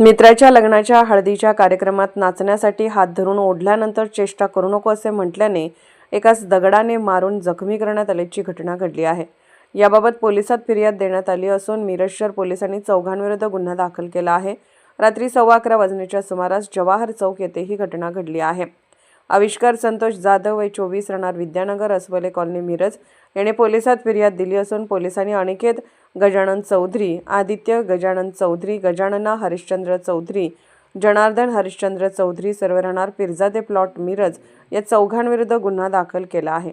मित्राच्या लग्नाच्या हळदीच्या कार्यक्रमात नाचण्यासाठी हात धरून ओढल्यानंतर चेष्टा करू नको असे म्हटल्याने एकाच दगडाने मारून जखमी करण्यात आल्याची घटना घडली आहे. याबाबत पोलिसात फिर्याद देण्यात आली असून मिरज शहर पोलिसांनी चौघांविरुद्ध गुन्हा दाखल केला आहे. रात्री सव्वा अकरा वाजण्याच्या सुमारास जवाहर चौक येथे ही घटना घडली आहे. आविष्कार संतोष जाधव वय चोवीस राहणार विद्यानगर अस्वले कॉलनी मिरज. याने पोलिसात फिर्याद दिली असून पोलिसांनी अनिकेत गजानन चौधरी आदित्य गजानन चौधरी गजानना हरिश्चंद्र चौधरी जनार्दन हरिश्चंद्र चौधरी सर्व राहणार पिरजादे प्लॉट मिरज या चौघांविरुद्ध गुन्हा दाखल केला आहे.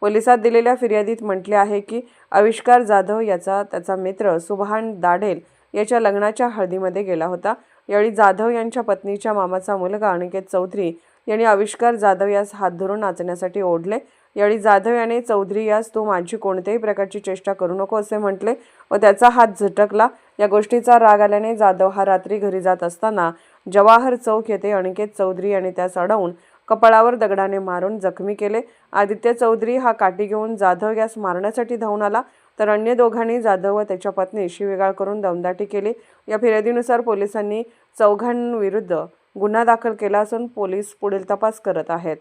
पोलिसात दिलेल्या फिर्यादीत म्हटले आहे की आविष्कार जाधव याचा त्याचा मित्र सुभान दाढेल याच्या लग्नाच्या हळदीमध्ये गेला होता. यावेळी जाधव यांच्या पत्नीच्या मामाचा मुलगा अनिकेत चौधरी यांनी आविष्कार जाधव यास हात धरून नाचण्यासाठी ओढले. यावेळी जाधव याने चौधरी यास तू माझी कोणत्याही प्रकारची चेष्टा करू नको असे म्हटले व त्याचा हात झटकला. या गोष्टीचा राग आल्याने जाधव हा रात्री घरी जात असताना जवाहर चौक येथे अनिकेत चौधरी यांनी त्यास अडवून कपाळावर दगडाने मारून जखमी केले. आदित्य चौधरी हा काठी घेऊन जाधव यास मारण्यासाठी धावून आला. तर अन्य दोघांनी जाधव व त्याच्या पत्नी शिवेगाळ करून दमदाटी केली. या फिर्यादीनुसार पोलिसांनी चौघांविरुद्ध गुन्हा दाखल केला असून पोलीस पुढील तपास करत आहेत.